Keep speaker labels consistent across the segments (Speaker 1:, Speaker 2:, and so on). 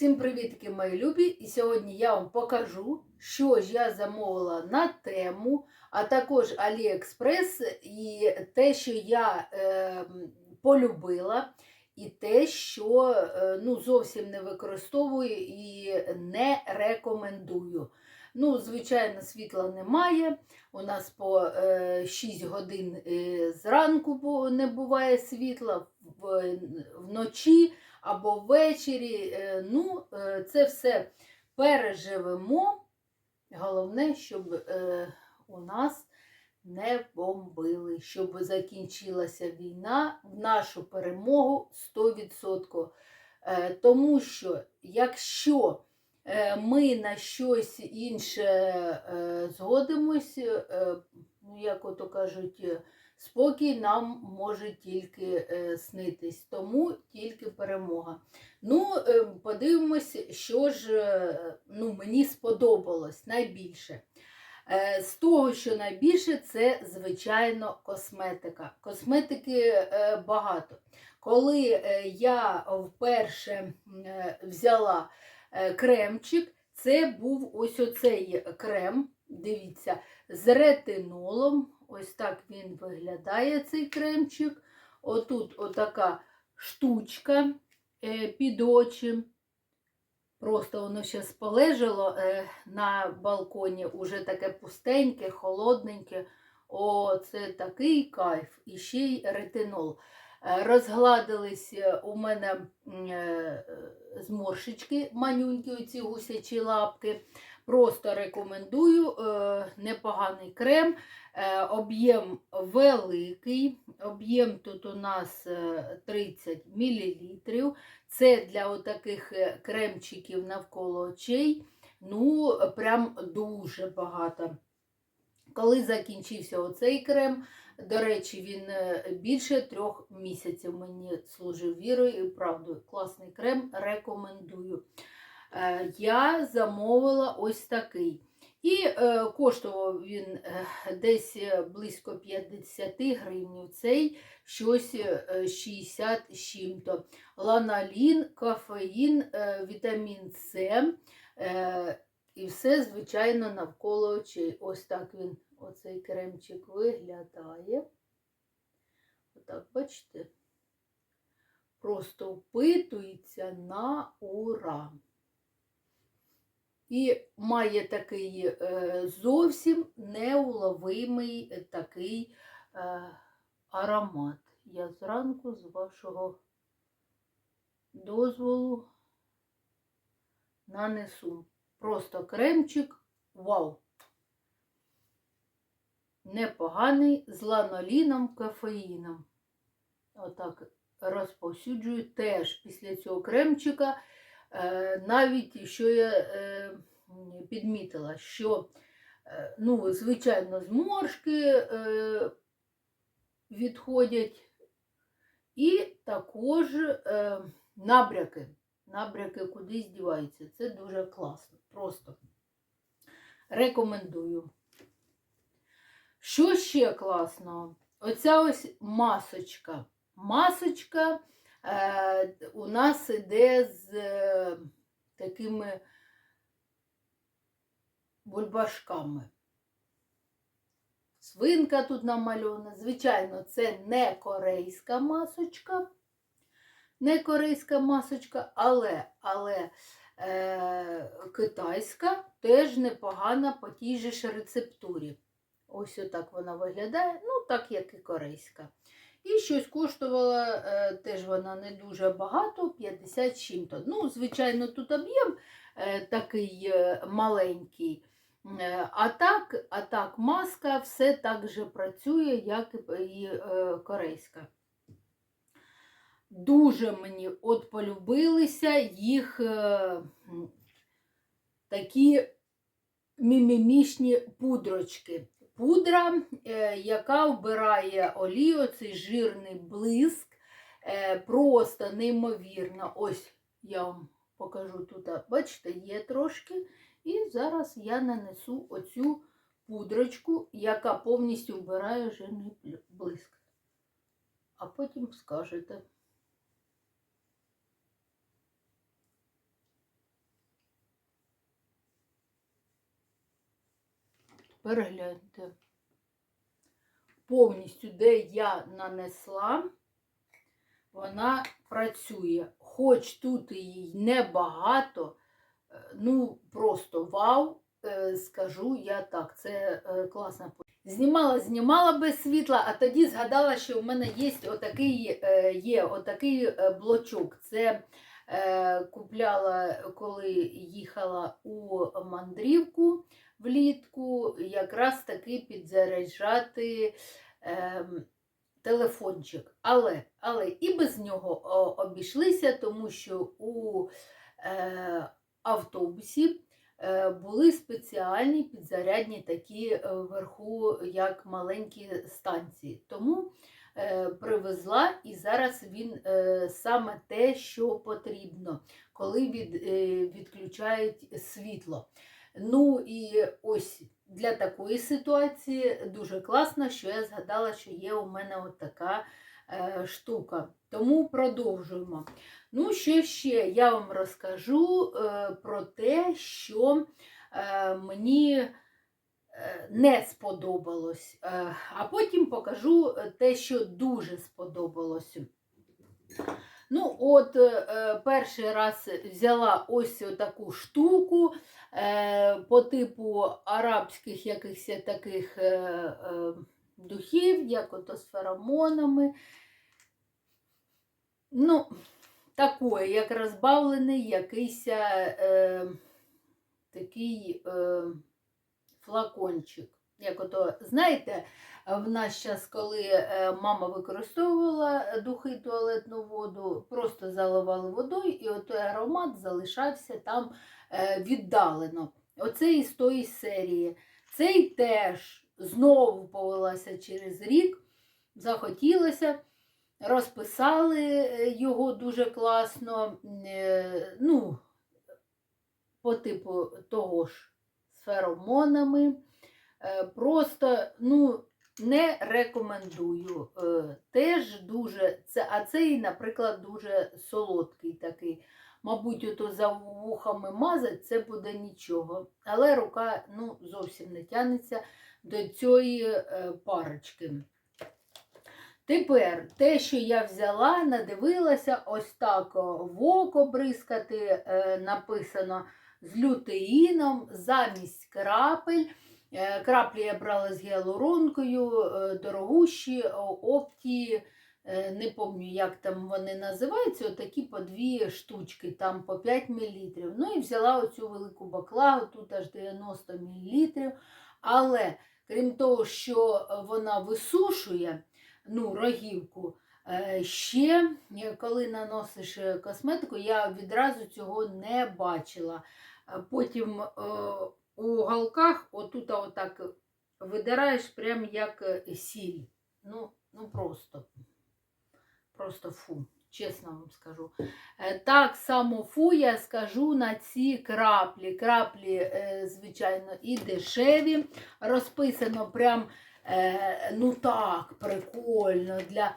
Speaker 1: Всім привітки, мої любі! І сьогодні я вам покажу, що ж я замовила на тему, а також Аліекспрес і те, що я е, полюбила, і те, що е, ну, зовсім не використовую і не рекомендую. Ну, звичайно, світла немає. У нас по е, 6 годин е, зранку не буває світла, вночі або ввечері. Е, Ну, е, це все переживемо. Головне, щоб е, у нас не бомбили, щоб закінчилася війна в нашу перемогу 100%. Е, Тому що якщо ми на щось інше згодимось, ну, як ото кажуть, е, спокій нам може тільки е, снитись, тому тільки перемога. Ну, е, подивимось, що ж ну, мені сподобалось найбільше. З того, що найбільше, це, звичайно, косметика. Косметики багато. Коли я вперше взяла кремчик, це був ось оцей крем, дивіться, з ретинолом. Ось так він виглядає, цей кремчик. Отут отака штучка е, під очі. Просто воно зараз полежало е, на балконі, уже таке пустеньке, холодненьке. О, це такий кайф. І ще й ретинол. Е, Розгладились у мене зморшечки, манюнькі, оці гусячі лапки. Просто рекомендую е, непоганий крем. Е, Об'єм великий. Об'єм тут у нас е, 30 мл. Це для отаких е, кремчиків навколо очей. Ну, прям дуже багато. Коли закінчився оцей крем, до речі, він е, більше трьох місяців мені служив вірою і правдою. Класний крем, рекомендую. Е, Я замовила ось такий. І е, коштував він е, десь е, близько 50 гривень. Цей щось е, 60 з чим-то. Ланалін, кофеїн, е, вітамін С. Е, і все, звичайно, навколо очей. Ось так він, оцей кремчик виглядає. Отак, бачите? Просто впитується на ура. І має такий е, зовсім неуловимий такий е, аромат. Я зранку з вашого дозволу нанесу. Просто кремчик, вау! Непоганий з ланоліном, кофеїном. Отак розповсюджую теж після цього кремчика. Е, навіть що я е, підмітила, що, е, ну, звичайно, зморшки відходять, і також набряки. Набряки кудись діваються. Це дуже класно. Просто рекомендую. Що ще класного? Оця ось масочка. Масочка у нас іде з е, такими бульбашками. Свинка тут намальована. Звичайно, це не корейська масочка. Не корейська масочка, але, але е, китайська теж непогана по тій же ж рецептурі. Ось отак вона виглядає, ну так як і корейська. І щось коштувала е, теж вона не дуже багато, 50 з чим-то. Ну, звичайно, тут об'єм е, такий е, маленький. А так, а так, маска все так же працює, як і- корейська. Дуже мені от полюбилися їх такі мімімішні пудрочки. Пудра, е, яка вбирає олію, цей жирний блиск, е, просто неймовірно. Ось я вам покажу тут, бачите, є трошки. І зараз я нанесу оцю пудрочку, яка повністю вбирає жирний блиск. А потім скажете. Перегляньте. Повністю, де я нанесла, вона працює. Хоч тут її небагато, е, ну просто вау, е, скажу я так, це е, класна Знімала, знімала без світла, а тоді згадала, що в мене є отакий, є отакий блочок. Це купляла, коли їхала у мандрівку влітку, якраз таки підзаряджати е, телефончик. Але, але і без нього обійшлися, тому що у е, автобусі е, були спеціальні підзарядні такі е, вверху, як маленькі станції. Тому е, привезла і зараз він саме те, що потрібно, коли від, відключають світло. Ну і ось для такої ситуації дуже класно, що я згадала, що є у мене от така е, штука. Тому продовжуємо. Ну, що ще я вам розкажу е, про те, що е, мені не сподобалось. А потім покажу те, що дуже сподобалось. Ну, от перший раз взяла ось таку штуку по типу арабських якихось таких е, е, духів, як ото з феромонами. Ну, такий, як розбавлений якийсь е, такий е, флакончик. Як ото, знаєте, в нас час, коли е, мама використовувала духи туалетну воду, просто заливали водою, і отой аромат залишався там е, віддалено. Оце із тої серії. Цей теж знову повелася через рік, захотілося, розписали е, його дуже класно. Ну, по типу того ж з феромонами. Просто, ну, не рекомендую. Е, Теж дуже, а цей, наприклад, дуже солодкий такий. Мабуть, ото за вухами мазать, це буде нічого. Але рука ну, зовсім не тягнеться до цієї е, парочки. Тепер те, що я взяла, надивилася, ось так в око бризкати, е, написано з лютеїном замість крапель. Е, краплі я брала з гіалуронкою, е, дорогущі, опті, е, не пам'ятаю, як там вони називаються, отакі по дві штучки, там по 5 мл. Ну і взяла оцю велику баклагу, тут аж 90 мл. Але крім того, що вона висушує ну, рогівку, ще коли наносиш косметику, я відразу цього не бачила. Потім у уголках отут отак видираєш прям як е, сіль. Ну, ну просто, просто фу, чесно вам скажу. Е, так само фу, я скажу на ці краплі. Краплі, е, звичайно, і дешеві. Розписано прям, ну так, прикольно для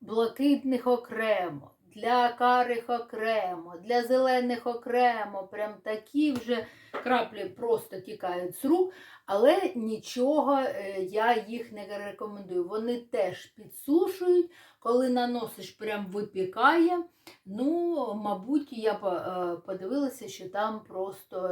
Speaker 1: блакитних окремо для карих окремо, для зелених окремо. Прям такі вже краплі просто тікають з рук, але нічого е, я їх не рекомендую. Вони теж підсушують, коли наносиш, прям випікає. Ну, мабуть, я е, подивилася, що там просто.